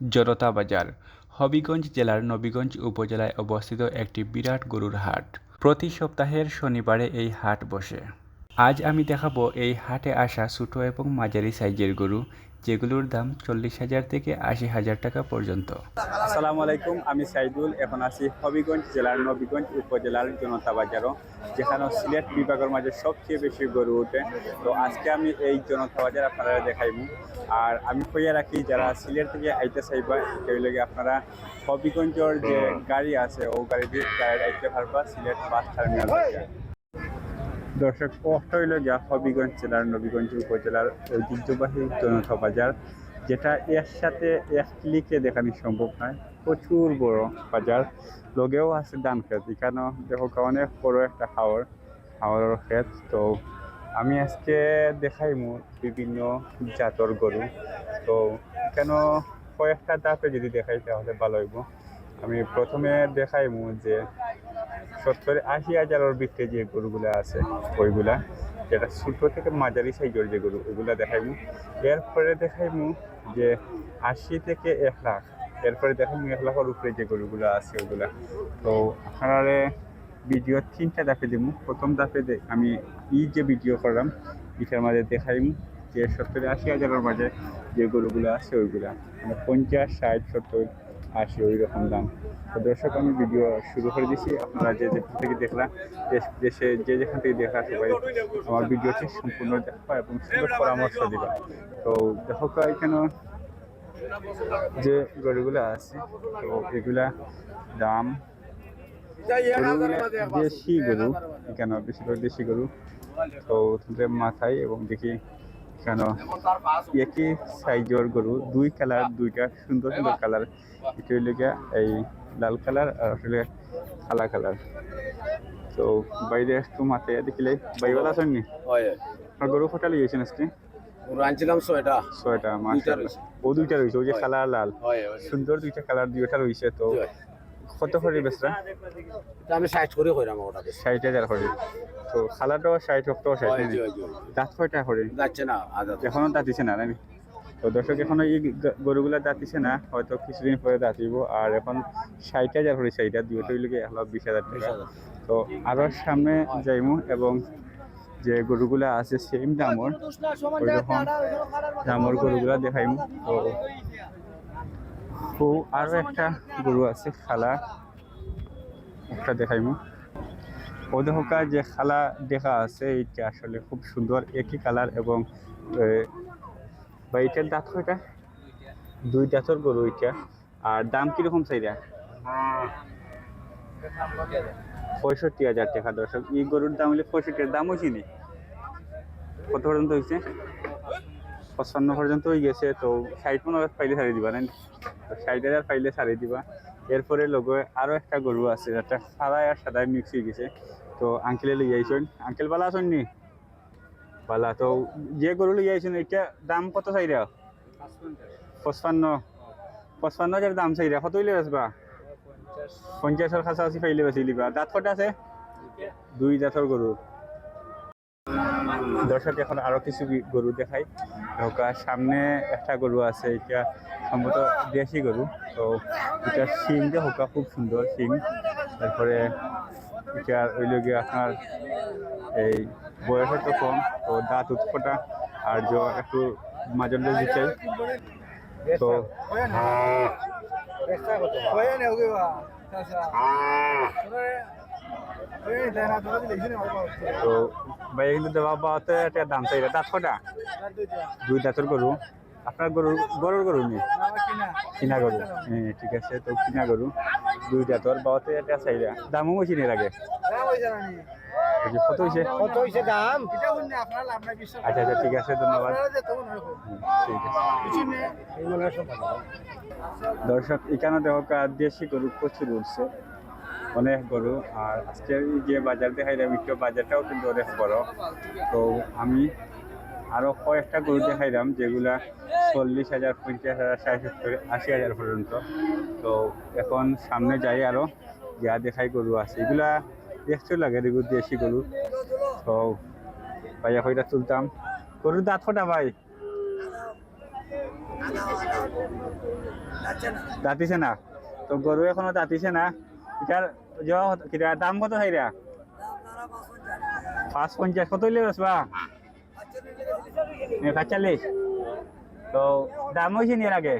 জনতা বাজার, হবিগঞ্জ জেলার নবীগঞ্জ উপজেলায় অবস্থিত একটি বিরাট গরুর হাট। প্রতি সপ্তাহের শনিবারে এই হাট বসে। আজ আমি দেখাবো এই হাটে আসা ছোট এবং মাঝারি সাইজের গরু যেগুলোর দাম চল্লিশ হাজার থেকে আশি হাজার টাকা পর্যন্ত। আসসালামু আলাইকুম, আমি সাইদুল, এখন আছি হবিগঞ্জ জেলার নবীগঞ্জ উপজেলার জনতা বাজারও, যেখানে সিলেট বিভাগের মাঝে সবচেয়ে বেশি গরু ওঠে। তো আজকে আমি এই জনতা বাজার আপনারা দেখাইবো আর আমি কইয়া রাখি, যারা সিলেট থেকে আইতে চাইবা, সেই লগে আপনারা হবিগঞ্জের যে গাড়ি আছে, ও গাড়ি দিয়ে আইতে পারবা, সিলেট বাস টার্মিনাল দর্শক, কষ্ট হইল গিয়া হবিগঞ্জ জেলার, নবীগঞ্জ উপজেলার ঐতিহ্যবাহী জনতা বাজার, যেটা এর সাথে এক ক্লিকে দেখানো সম্ভব নয়। প্রচুর বড় বাজার। লগেও আছে ধান খেত এখানেও দেখো অনেক বড় একটা হাওর, হাওরের ক্ষেত। তো আমি আজকে দেখাইমু বিভিন্ন জাতর গরু। তো কেন কয়েকটা দাপে যদি দেখাই তাহলে ভালো হইব। আমি প্রথমে দেখাইমু যে সত্তর আশি হাজারের ভিতরে যে গরুগুলা আছে, ওইগুলা, যেটা ছোট থেকে মাঝারি সাইজের যে গরু, ওইগুলা দেখাইমু। এরপরে দেখাইমু যে আশি থেকে এক লাখ, এরপরে দেখাইমু এক লাখের উপরে যে গরুগুলা আছে ওইগুলা। তো আপনারা ভিডিও তিনটা দাপে দিব প্রথম দাপে আমি ই যে ভিডিও করলাম, এটার মাঝে দেখাইমু যে সত্তর আশি হাজারের মাঝে যে গরুগুলো আছে ওইগুলা। মানে পঞ্চাশ, ষাট, সত্তর আশি ওই রকম দাম। তো দর্শক, আমি ভিডিও শুরু করে দিছি। আপনারা যে যেখান থেকে দেখলাম দেশে যে যেখান থেকে দেখা সবাই আমার ভিডিওটি সম্পূর্ণ দেখবা এবং সুন্দর পরামর্শ দিবা। তো দেখো এখানে যে গরুগুলো আছে, তো এগুলা দাম দেশি গরু এখানে বেশিরভাগ দেশি গরু? তো মাথায় এবং দেখি কেন? একই সাইজের গরু দুই কালার দুইটা সুন্দর সুন্দর কালার। এটা হইলে এই লাল কালার আর আসলে কালা কালার। তো বাইরে একটু মাথায় দেখিলে বাইবেলা আছেন নি আপনার গরু ফোটালি গেছেন আজকে? আনছিলাম ছয়টা। ছয়টা মাসা। ও দুইটা রয়েছে ওই যে কালার লাল। সুন্দর দুইটা কালার দুইটা রয়েছে তো। কত বেচরা আমি করে কইরাম ওটা ষাট হাজার করে তো খালাটাও ষাট হকটাও ষাট। দাঁত কয়টা করে যাচ্ছে না এখনও দাঁতিছে না আমি তো দর্শক এখনও এই গরুগুলা দাঁতিছে না হয়তো কিছুদিন পরে দাঁতিব আর এখন ষাট হাজার করে হইলে এক লাখ বিশ হাজার টাকা। তো আরও সামনে যাইমু এবং যে গরুগুলা আছে সেম দামর ওই রকম দামর গরুগুলা দেখাইমু তো তো আরও একটা গরু আছে, খালা। একটা দেখাইমু। ও দেখা যে খালা দেখা আছে, এইটা আসলে খুব সুন্দর, একই কালার এবং বা এটার দাঁত কয়টা? দুই দাঁতর গরু এটা আর দাম কীরকম চাইরা? পঁয়ষট্টি হাজার টাকা, দর্শক। এই গরুর দাম হলে পঁয়ষট্টি দাম হয়েছে কত পর্যন্ত হয়েছে? পঁচপান্ন পর্যন্ত হয়ে গেছে, তো ষাট পনেরো পাইলে ছাড়িয়ে দিবা না? তো ষাট পাইলে ছাড়িয়ে দিবা। এরপরে লগে আরও একটা গরু আছে যেটা সাদায় আর সাদায় মিক্স হয়ে গেছে। তো আঙ্কেলে লই আইছেন আঙ্কেল বালা আছেন নি? বালা, তো যে গরু লই আইছেন এটা দাম কত চাইরা পঁচপান্ন। পঁচপান্ন হাজার দাম চাইরা কত হইলে বেচবা পঞ্চাশের কাছাকাছি পাইলে বেশি লিবা দাঁত কটা আছে? দুই দাঁতর গরু দর্শক এখন আরও কিছু গরু দেখাই। নৌকা সামনে একটা গরু আছে এটা সম্ভবত দেশি গরু। তো এটা শিং দিয়ে হোকা খুব সুন্দর শিং। তারপরে এটা হইল গিয়ে আপনার এই বয়স তো কম তো দাঁত উৎপটা আর জ একটু মাজন দিচ্ছে তো তো ভাই কিন্তু দেওয়া পাওয়াতে একটা দাম চাই দাঁত কটা দুই দাঁতের গরু। আপনার গরু গরুর গরু নেই? কিনা গরু। হ্যাঁ ঠিক আছে তো কিনা গরু। দুই দাঁতর বাবাতে একটা চাইরা। দামও লাগে কত হয়েছে কত হইছে দাম? আচ্ছা আচ্ছা ঠিক আছে ধন্যবাদ। ঠিক আছে দর্শক এখানে দেখো দেশি গরু প্রচুর উঠছে। অনেক গরু। আর আজকে যে বাজার দেখাইলাম একটু বাজারটাও কিন্তু অনেক বড়। তো আমি আরও কয়েকটা গরু দেখাইলাম, যেগুলা চল্লিশ হাজার, পঞ্চাশ হাজার, ষাট সত্তর আশি হাজার পর্যন্ত। তো এখন সামনে যাই আরও, যা দেখাই গরু আছে। এগুলা দেখতে লাগে এগুলো দেশি গরু। তো ভাইয়া কইটা তুলতাম? গরুর দাঁত কটা ভাই? দাঁতিছে না? তো গরু এখনও দাঁতিছে না? এটার কিরা দাম কত হাইরা পাঁচ পঞ্চাশ কত হইলে বেসবা পাঁচচল্লিশ তো, দাম হয়েছে নিয়ে আগে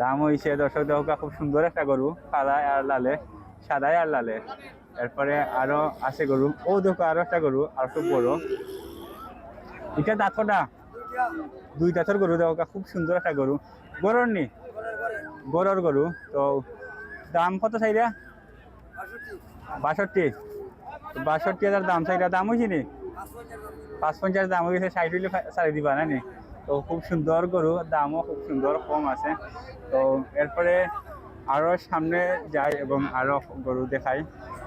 দাম হয়েছে দর্শক দেখা খুব সুন্দর একটা গরু সাদায় আর লালে সাদায় আর লালে। এরপরে আরও আছে গরু ও দেখো আরও একটা গরু আর খুব বড়। এটা দাঁতটা দুই দাঁতের গরু দেখা খুব সুন্দর একটা গরু গরুর নি? গরুর গরু তো দাম কত চাইরা? বাষট্টি। বাষট্টি হাজার দাম চাইরা দাম হয়েছে নি? পাঁচ পঞ্চাশ দাম হয়ে গেছে ষাট হইলে সারি দিবা না নি? তো খুব সুন্দর গরু, দামও খুব সুন্দর, কম আছে। তো এরপরে আরও সামনে যাই এবং আরও গরু দেখাই,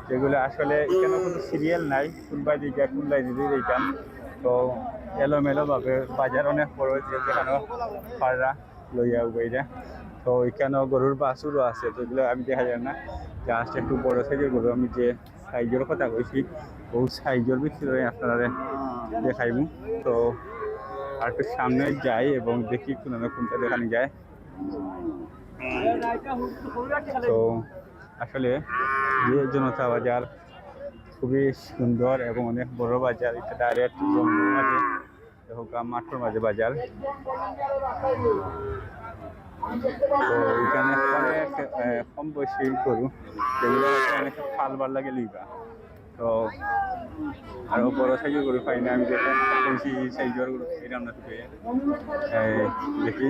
যেগুলো আসলে এখানে কোনো সিরিয়াল নাই, কোনবাই দিকে, কোনবাই দিদি এইখান তো এলোমেলোভাবে বাজার অনেক বড় যেখানে পাড়া লইয়া উবাইরা। তো এখানেও গরুর বাছুরও আছে, তো এগুলো আমি দেখা যায় না। জাস্ট একটু বড় সাইজের গরু, আমি যে সাইজের কথা কইছি ও সাইজের ভিতরে আপনারা দেখাইব। তো আর একটু সামনে যাই এবং দেখি কোনো না কোনটা দেখানো যায়। তো আসলে যে জনতা বাজার খুবই সুন্দর এবং অনেক বড় বাজার, এটা ডাইরেক্ট জঙ্গল মাঠের মাঝে বাজার। তো এখানে অনেক কম বয়সী গরু। যেগুলো অনেক লাগে লিবা তো আরও বড় সাইজের গরু পাই না, আমি দেখে বেশি সাইজের গরু এটা আমরা থেকে দেখি।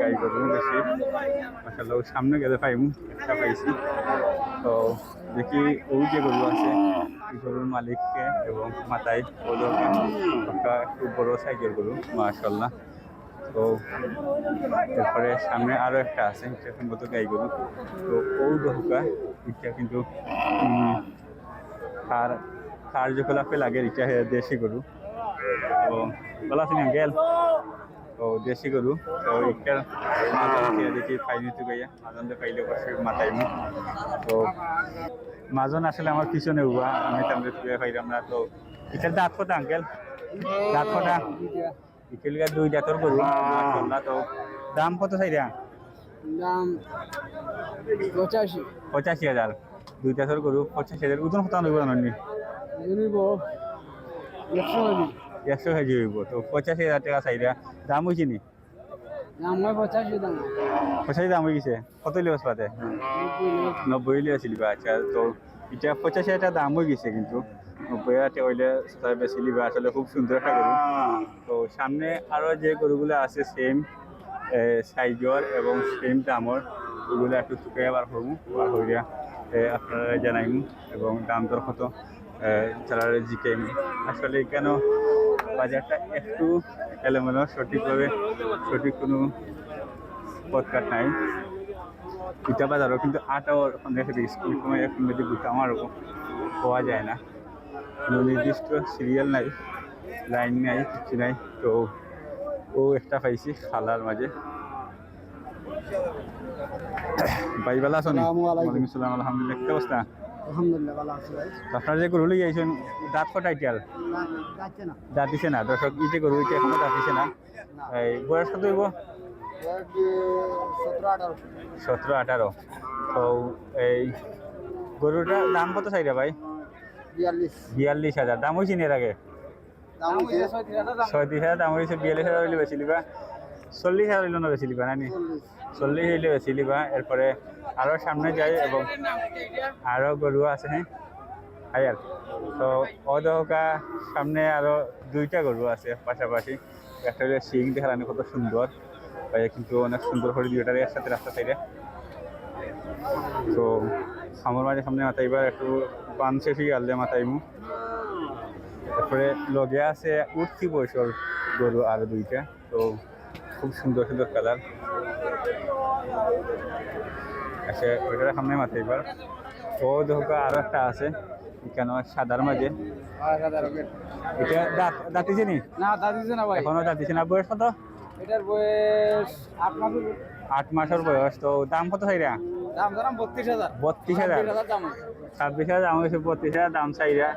গাই গরু বেশি। মাসাল্লাহ সামনে গেলে পাইমু, একটা পাইছি। তো দেখি ওই যে গরু আছে, এই গরুর মালিককে এবং মাথায়, ওদেরকে। একটা খুব বড় সাইজের গরু মাশাল্লাহ তো এরপরে সামনে আরও একটা আছে এটা সম্ভবত গাই গরু তো ও দহুকা এটা কিন্তু খার কার্যকলাপে লাগে এটা দেশি গরু। তো ভালো আছেন গেল, তো দেশি গরু। তো মাজন খেয়ে দেখি পাইনি তো গাইয়া দিয়ে পাইলে অবশ্যই মাথায় তো মাজন আসলে আমার পিছনে উবা আমি তাহলে তুলে পাইলাম না, তো এটার দাঁত কত আঙ্কেল? দাঁত কটা দুই দাঁতর গরু মাশাআল্লাহ তো। দাম কত চাইরা দাম পঁচাশি। পঁচাশি হাজার দুই দাঁতর গরু পঁচাশি হাজার ওজন কত আনব জানি একশো কেজি। হইব। তো পঁচাশি হাজার টাকা চাইরা দাম হয়েছে নি? দাম হয় পঁচাশি দাম। পঁচাশি দাম হয়ে গেছে। কত লিবাস পাতে নব্বই লিবা লিবা আচ্ছা। তো এটা পঁচাশি হাজার দাম হয়ে গেছে কিন্তু। নব্বই হইলে সবাই বেশি লিবা আসলে খুব সুন্দর একটা গরু তো সামনে আরও যে গরুগুলো আছে সেম সাইজর এবং সেম দামর ওগুলো একটু চুকে বার করব বার হইয়া আপনারা জানাইমু এবং দাম দর কত যারা জিকে আসলে কেন বাজারটা একটু এলোমেলো সঠিকভাবে সঠিক কোনো পথকাট নাই ইটা বাজারও কিন্তু আটাও দিই স্কুল সময় এখন যদি গুটা আমারও পাওয়া যায় না কোনো নির্দিষ্ট সিরিয়াল নাই লাইন নাই কিছু নাই তো ও একটা পাইছি খালার মাঝে। বাইবেলা আছো নি? আসসালামু আলাইকুম। ওয়ালাইকুম আসসালাম আলহামদুলিল্লাহ। কি অবস্থা? আলহামদুলিল্লাহ ভালো আছে ভাই। আপনার যে গরু লিয়ে আইছেন দাঁত না। দাঁত দিছে না দর্শক ইটে গরু ইটে এখনও দাঁত দিছে না। এই বয়স কত হইব? সতেরো আঠারো। তো এই গরুটার দাম কত চাইরা ভাই? বিয়াল্লিশ। হাজার। দাম হয়েছে এর আগে? ছয়ত্রিশ হাজার দাম হয়েছে বিয়াল্লিশ হাজার হইলে বেশি লিবা। চল্লিশ হাজার হইলে না বেশি লিবা নানি? চল্লিশ। হইলে বেশি লিবা। এরপরে আরও সামনে যাই এবং আরও গরু আছে হ্যাঁ? আয়ার তো অদহকা সামনে আরও দুইটা গরু আছে পাশাপাশি। একটা হলো সিং দেখালানি কত সুন্দর। কিন্তু অনেক সুন্দর করে দুইটার একসাথে রাস্তা সাইডে। তো আমার মাঝে সামনে মাথাইবার একটু পান শেষই গাললে মাথাইমু তারপরে লগে আছে উঠতি বয়সর গরু আর দুইটা। তো খুব সুন্দর সুন্দর কালার। আচ্ছা ওইটার সামনে মাথাইবার ও দেখা আরও একটা আছে কেন সাদার মাঝে। এটা দাঁত দাঁতিছে নি না তা না ভাই। এখনও দাঁতিছে না। বয়স কত? এটার বয়স আট মাস আট মাসের বয়স। তো দাম কত চাইরা দাম ধরাম বত্রিশ হাজার। বত্রিশ হাজার। ছাব্বিশ হাজার দাম। বত্রিশ হাজার চাইরা।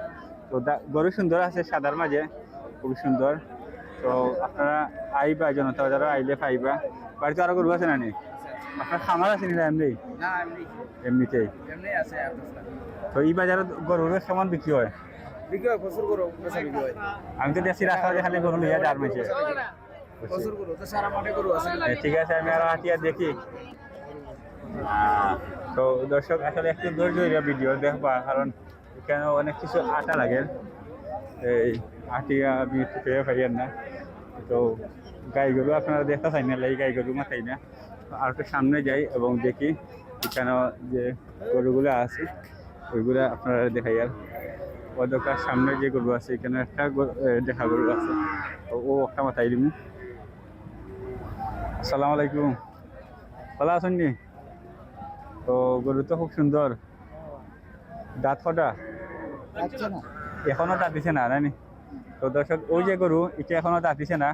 তো গরু সুন্দর আছে সাদার মাঝে খুব সুন্দর। তো আপনারা আইবা জনতা বাজারও আইলে পাইবা। বাড়িতে আরও গরু আছে নানি আপনার খামার আছে না এমনি। এমনিতেই? তো এই বাজারে গরুর কেমন বিক্রি হয়? বিক্রি হয় প্রচুর গরু বিক্রি হয়। আমি তো রাখা হয় খালি গরু মেছে ঠিক আছে আমি আরও হাতিয়া দেখি। তো দর্শক, আসলে একটু ধৈর্য ধরে ভিডিও দেখবা, কারণ এখানে অনেক কিছু আটা লাগে। এই আটিয়া আমি পেয়ে পাইয়েন না। তো গাই গরু আপনারা দেখতে চাই না, এই গাই গরু মাথাই না। আর একটু সামনে যাই এবং দেখি এখানে যে গরুগুলো আছে, ওইগুলো আপনারা দেখাই আর। ওদের সামনে যে গরু আছে, এখানে একটা দেখা গরু আছে। ও একটা মাথায় দিবি আসসালামু আলাইকুম। ভালো আছেন নি? তো গরু তো খুব সুন্দর। দাঁত কটা? আচ্ছা এখনও দাঁত দিছে না নানি? তো দর্শক ওই যে গরু এটা এখনও দাঁত দিছে না।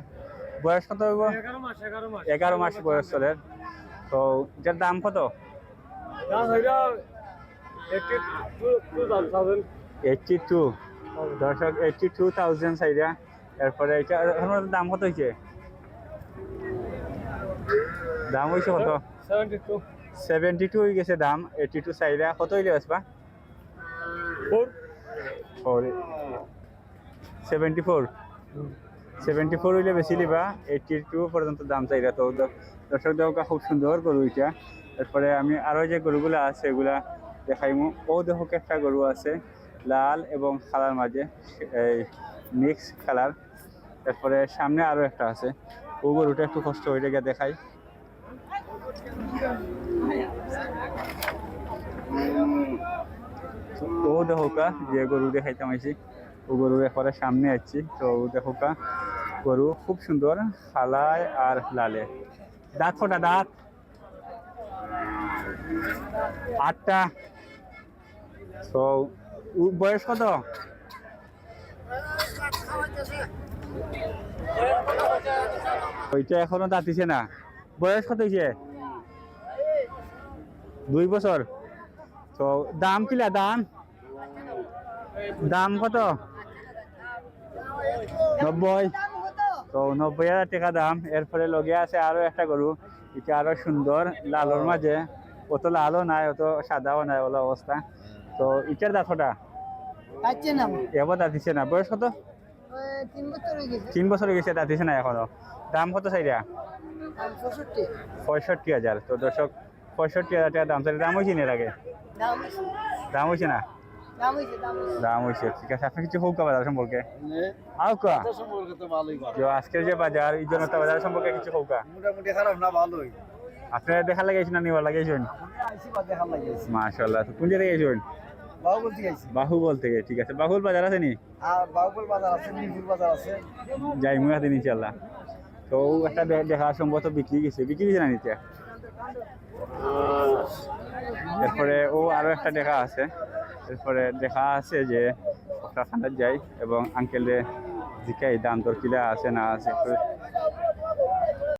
বয়স কত হইব? এগারো মাস বয়স চলে। তো এটার দাম কত? দাম এইটি টু দর্শক এইটটি টু থাউজেন্ড চাইরা। এরপরে এটা এখনও দাম কত হয়েছে দাম হয়েছে কত? সেভেন্টি টু সেভেন্টি টু হয়ে গেছে দাম এইটটি টু চাইরা। কত হইলে আসবা four four seventy four seventy four হইলে বেশি লিবা এইটটি টু পর্যন্ত দাম চাইরা। তো দর্শক দেওয়া খুব সুন্দর গরু এটা। তারপরে আমি আরও যে গরুগুলো আছে এগুলা দেখাইমু। ও দেখো একটা গরু আছে লাল এবং কালার মাঝে এই মিক্স কালার তারপরে সামনে আরও একটা আছে। ও গরুটা একটু কষ্ট হয়ে গিয়ে দেখাই। ও যে গরু দেখাইতাম আইছি, ও গরু একবারে সামনে আছি তো ও দেখো গরু খুব সুন্দর খালায় আর লালে। দাঁত ফোটা, দাঁত। আটটা। তো বয়স কত? ওইটা এখনও দাঁতিছে না। বয়স কত হয়েছে দুই বছর। তো দাম কিলা, দাম? দাম কত? নব্বই। তো নব্বই হাজার টাকা দাম। এরপরে লগে আছে আরও একটা গরু। এটা আরও সুন্দর লালর মাঝে। অত লালও নাই অত সাদাও নাই ওলা অবস্থা। তো ইটার আচ্ছা না। এবার দাঁতিছে না। বয়স কত? তিন বছর গেছে। গেছে দাঁতিছে না এখনও। দাম কত চাইরা? পঁয়ষট্টি হাজার। তো দর্শক পঁয়ষট্টি হাজার টাকা দাম চাইলে দাম হয়েছে না এর আগে? দাম হয়েছে না? দাম হয়েছে ঠিক আছে। আপনি কিছু হোক বাজার সম্পর্কে? আও সম্পর্কে তো ভালোই করে যে আজকের যে বাজার এই জনতা বাজার সম্পর্কে কিছু হোক মোটামুটি খারাপ না ভালোই। আপনারা দেখা লাগাইছেন না নিবার লাগাইছেন মাশাল্লাহ তো কোন জায়গায় গেছেন বাহুবল থেকে বাহুবল থেকে ঠিক আছে। বাহুবল বাজার আছে নি? বাহুবল বাজার আছে মিরপুর বাজার আছে। যাই মুই হাতে ইনশাল্লাহ তো ও একটা দেখা সম্ভবত বিক্রি গেছে। বিক্রি গেছে না নিতে? এরপরে ও আরও একটা দেখা আছে। এরপরে দেখা আছে যে ওটা খান্ডার যাই এবং আঙ্কেলে জিকাই দাম দর কিলা আছে না আছে।